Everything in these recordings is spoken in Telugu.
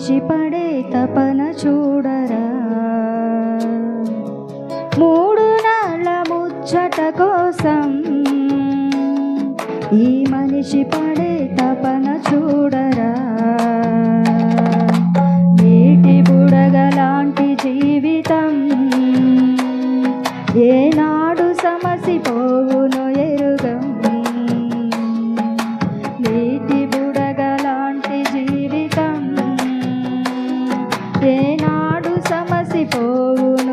మనిషి పడే తపన చూడరా. మూడు నాళ్ళ ముచ్చట కోసం ఈ మనిషి పడే తపన చూడరా. నీటి బుడగలాంటి జీవితం ఏనా సమసిపోవును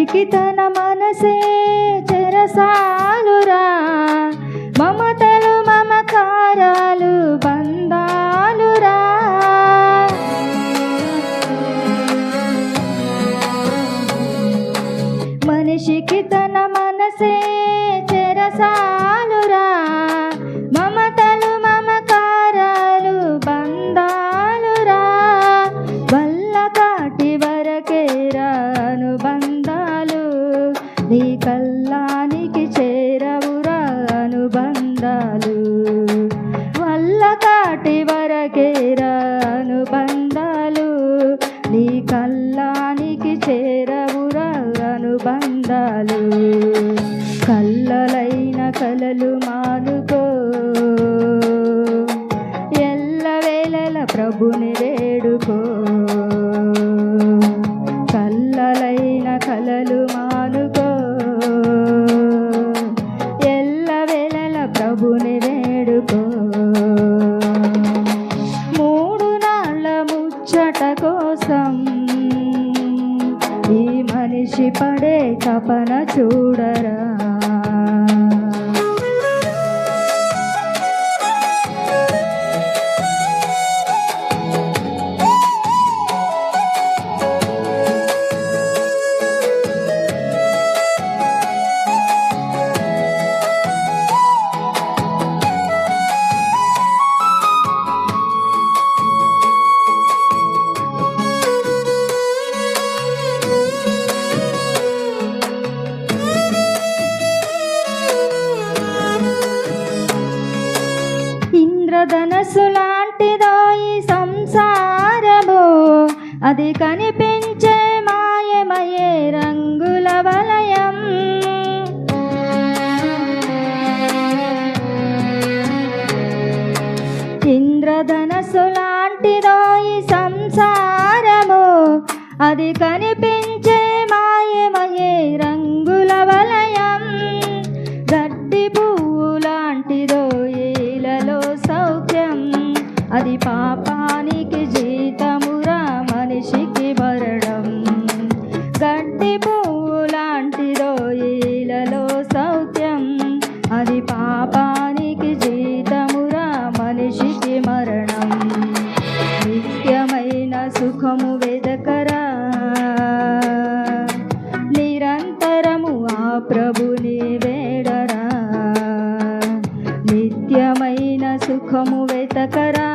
మనిషికి తన మనసే చెరసాలురా మమతలు మమకారాలు బంధాలురా మనిషికి తన మనసే చెరసాలురా కలలు మానుకో. ఎల్లవేళల ప్రభుని వేడుకో. కల్లలైన కలలు మానుకో. ఎల్లవేళల ప్రభుని వేడుకో. మూడు నాళ్ళ ముచ్చట కోసం ఈ మనిషి పడే తపన చూడరా. అది కనిపించే మాయమయే రంగుల వలయం. ఇంద్రధనసు లాంటిదో ఈ సంసారము అది కనిపి ముఖము సుఖము వెతకరా?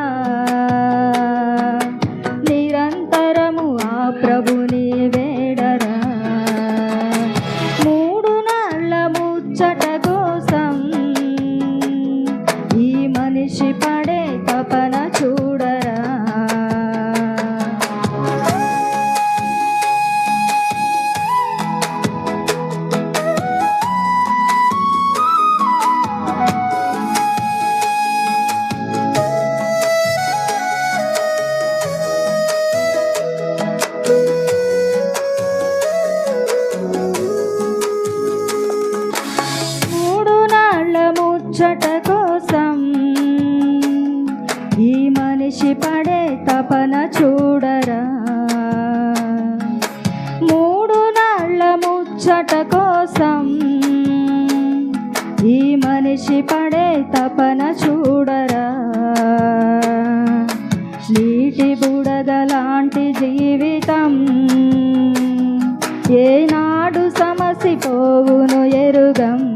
ముచ్చట కోసం ఈ మనిషి పడే తపన చూడరా? మూడు నాళ్ళ ముచ్చట కోసం ఈ మనిషి పడే తపన చూడరా? నీటి బుడదలాంటి జీవితం ఏనాడు సమసిపోవును ఎరుగం.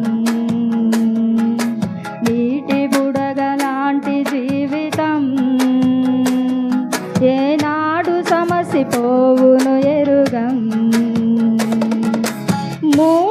Moo.